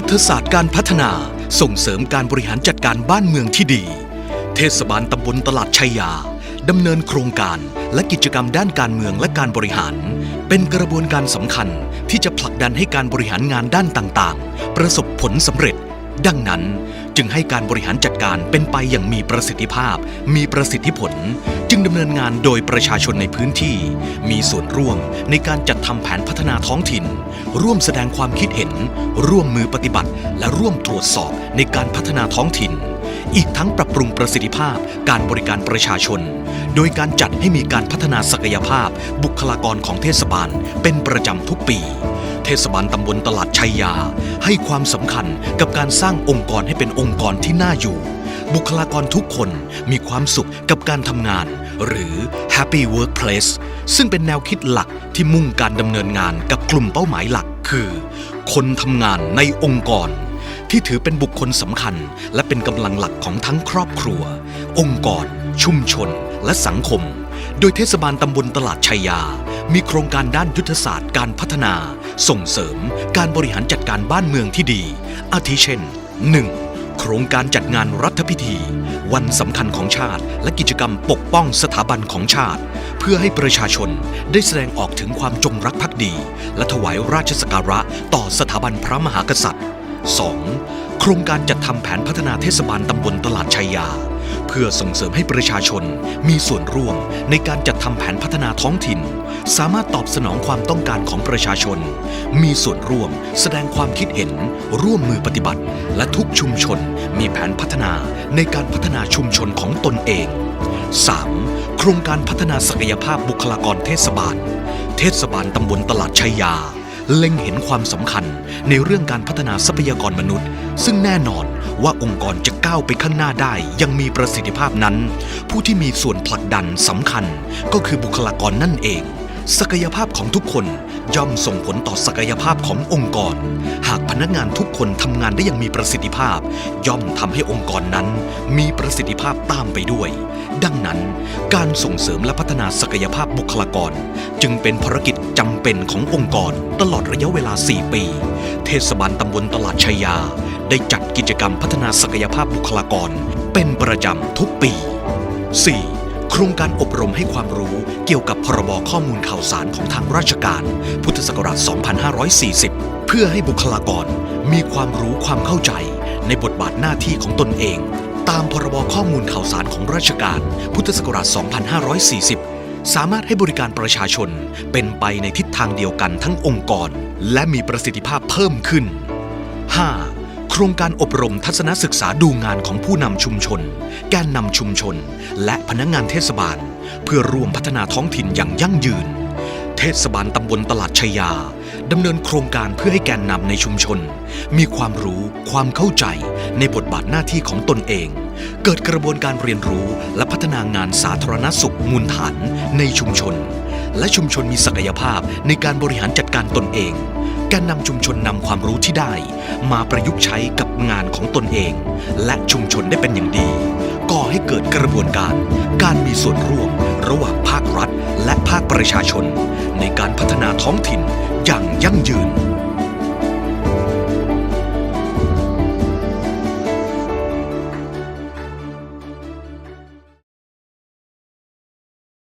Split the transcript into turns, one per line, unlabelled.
ยุทธศาสตร์การพัฒนาส่งเสริมการบริหารจัดการบ้านเมืองที่ดี เทศบาลตำบลตลาดชัยยาดำเนินโครงการและกิจกรรมด้านการเมืองและการบริหาร เป็นกระบวนการสำคัญที่จะผลักดันให้การบริหารงานด้านต่างๆ ประสบผลสำเร็จ ดังนั้นจึงให้การบริหารจัดการเป็นไปอย่างมีประสิทธิภาพ มีประสิทธิผล จึงดำเนินงานโดยประชาชนในพื้นที่ มีส่วนร่วมในการจัดทำแผนพัฒนาท้องถิ่น ร่วมแสดงความคิดเห็น ร่วมมือปฏิบัติ และร่วมตรวจสอบในการพัฒนาท้องถิ่น อีกทั้งปรับปรุงประสิทธิภาพการบริการประชาชน โดยการจัดให้มีการพัฒนาศักยภาพ บุคลากรของเทศบาลเป็นประจำทุกปี เทศบาลตำบลตลาดชัยยา ให้ความสำคัญกับการสร้างองค์กรให้เป็นองค์กรที่น่าอยู่ บุคลากรทุกคนมีความสุขกับการทำงาน หรือ Happy Workplace ซึ่งเป็นแนวคิดหลักที่มุ่งการดำเนินงานกับกลุ่มเป้าหมายหลักคือ คนทำงานในองค์กร ที่ถือเป็นบุคคลสำคัญ และเป็นกำลังหลักของทั้งครอบครัว องค์กร ชุมชนและสังคม โดยเทศบาลตำบลตลาดชัยยา มีโครงการด้านยุทธศาสตร์การพัฒนา ส่งเสริม การบริหารจัดการบ้านเมืองที่ดี อาทิเช่น 1. โครงการจัดงานรัฐพิธี วันสำคัญของชาติ และกิจกรรมปกป้องสถาบันของชาติ เพื่อให้ประชาชนได้แสดงออกถึงความจงรักภักดี และถวายราชสักการะต่อสถาบันพระมหากษัตริย์ 2. โครงการจัดทำแผนพัฒนาเทศบาลตำบลตลาดชัยยา เพื่อส่งเสริมให้ประชาชนมีส่วนร่วมในการจัดทำแผนพัฒนาท้องถิ่น สามารถตอบสนองความต้องการของประชาชน มีส่วนร่วมแสดงความคิดเห็น ร่วมมือปฏิบัติ และทุกชุมชนมีแผนพัฒนาในการพัฒนาชุมชนของตนเอง 3. โครงการพัฒนาศักยภาพบุคลากรเทศบาล เทศบาลตำบลตลาดชัยยา เล็งเห็นความสำคัญในเรื่องการพัฒนาทรัพยากรมนุษย์ ซึ่งแน่นอนว่าองค์กรจะก้าวไปข้างหน้าได้ยังมีประสิทธิภาพนั้น ผู้ที่มีส่วนผลักดันสำคัญก็คือบุคลากรนั่นเอง ศักยภาพของทุกคนย่อมส่งผลต่อศักยภาพขององค์กร หากพนักงานทุกคนทำงานได้อย่างมีประสิทธิภาพ ย่อมทำให้องค์กรนั้น มีประสิทธิภาพตามไปด้วย ดังนั้นการส่งเสริมและพัฒนาศักยภาพบุคลากร จึงเป็นภารกิจจำเป็นขององค์กร ตลอดระยะเวลา 4 ปี เทศบาลตำบลตลาดชัยยา ได้จัดกิจกรรมพัฒนาศักยภาพบุคลากร เป็นประจำทุกปี 4. โครงการอบรมให้ความรู้เกี่ยวกับพรบข้อมูลข่าวสารของทางราชการ พุทธศักราช 2540 เพื่อให้บุคลากรมีความรู้ความเข้าใจ ในบทบาทหน้าที่ของตนเอง ตามพรบข้อมูลข่าวสารของราชการ พุทธศักราช 2540 สามารถให้บริการประชาชนเป็นไปในทิศทางเดียวกันทั้งองค์กร และมีประสิทธิภาพเพิ่มขึ้น 5. โครงการอบรมทัศนศึกษาดูงานของผู้นำชุมชน แกนนำชุมชน และพนักงานเทศบาล เพื่อร่วมพัฒนาท้องถิ่นอย่างยั่งยืน เทศบาลตำบลตลาดชัยยาดำเนินโครงการเพื่อให้แกนนำในชุมชน มีความรู้ความเข้าใจในบทบาทหน้าที่ของตนเอง เกิดกระบวนการเรียนรู้และพัฒนางานสาธารณสุขมูลฐานในชุมชน และชุมชนมีศักยภาพในการบริหารจัดการตนเอง การนำชุมชนนำความรู้ที่ได้ มาประยุกต์ใช้กับงานของตนเอง และชุมชนได้เป็นอย่างดี ก่อให้เกิดกระบวนการ การมีส่วนร่วม ระหว่างภาครัฐ และภาคประชาชน ในการพัฒนาท้องถิ่นอย่างยั่งยืน